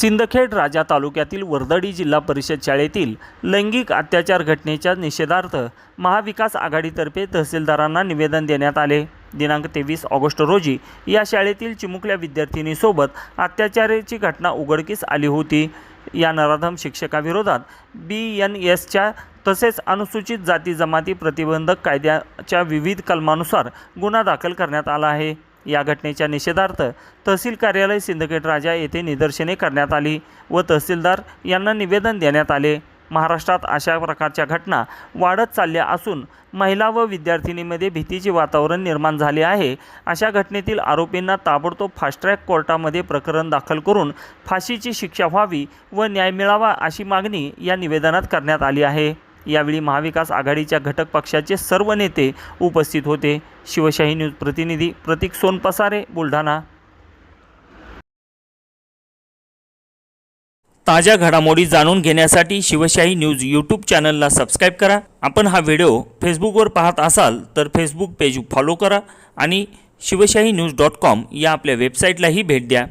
सिंदखेड राजा तालुक्यातील वर्दडी जिल्हा परिषद शाळेतील लैंगिक अत्याचार घटनेच्या निषेधार्थ महाविकास आघाडीतर्फे तहसीलदारांना निवेदन देण्यात आले. दिनांक तेवीस ऑगस्ट रोजी या शाळेतील चिमुकल्या विद्यार्थिनीसोबत अत्याचाराची घटना उघडकीस आली होती. या नराधम शिक्षकाविरोधात बी एन एसच्या तसेच अनुसूचित जाती जमाती प्रतिबंधक कायद्याच्या विविध कलमानुसार गुन्हा दाखल करण्यात आला आहे. या घटनेच्या निषेधार्थ तहसील कार्यालय सिंदखेड राजा येथे निदर्शने करण्यात आली व तहसीलदार यांना निवेदन देण्यात आले. महाराष्ट्रात अशा प्रकारच्या घटना वाढत चालल्या असून महिला व विद्यार्थिनीमध्ये भीतीचे वातावरण निर्माण झाले आहे. अशा घटनेतील आरोपींना ताबडतोब फास्ट ट्रॅक कोर्टामध्ये प्रकरण दाखल करून फाशीची शिक्षा व्हावी व न्याय मिळावा अशी मागणी या निवेदनात करण्यात आली आहे. यावेळी महाविकास आघाडीच्या घटक पक्षाचे सर्व नेते उपस्थित होते. शिवशाही न्यूज प्रतिनिधी प्रतीक सोनपसारे बुलढाणा. ताज्या घडामोडी जाणून घेण्यासाठी शिवशाही न्यूज यूट्यूब चॅनलला सबस्क्राईब करा. आपण हा व्हिडिओ फेसबुकवर पाहत असाल तर फेसबुक पेज फॉलो करा आणि शिवशाही न्यूज डॉट कॉम या आपल्या वेबसाईटलाही भेट द्या.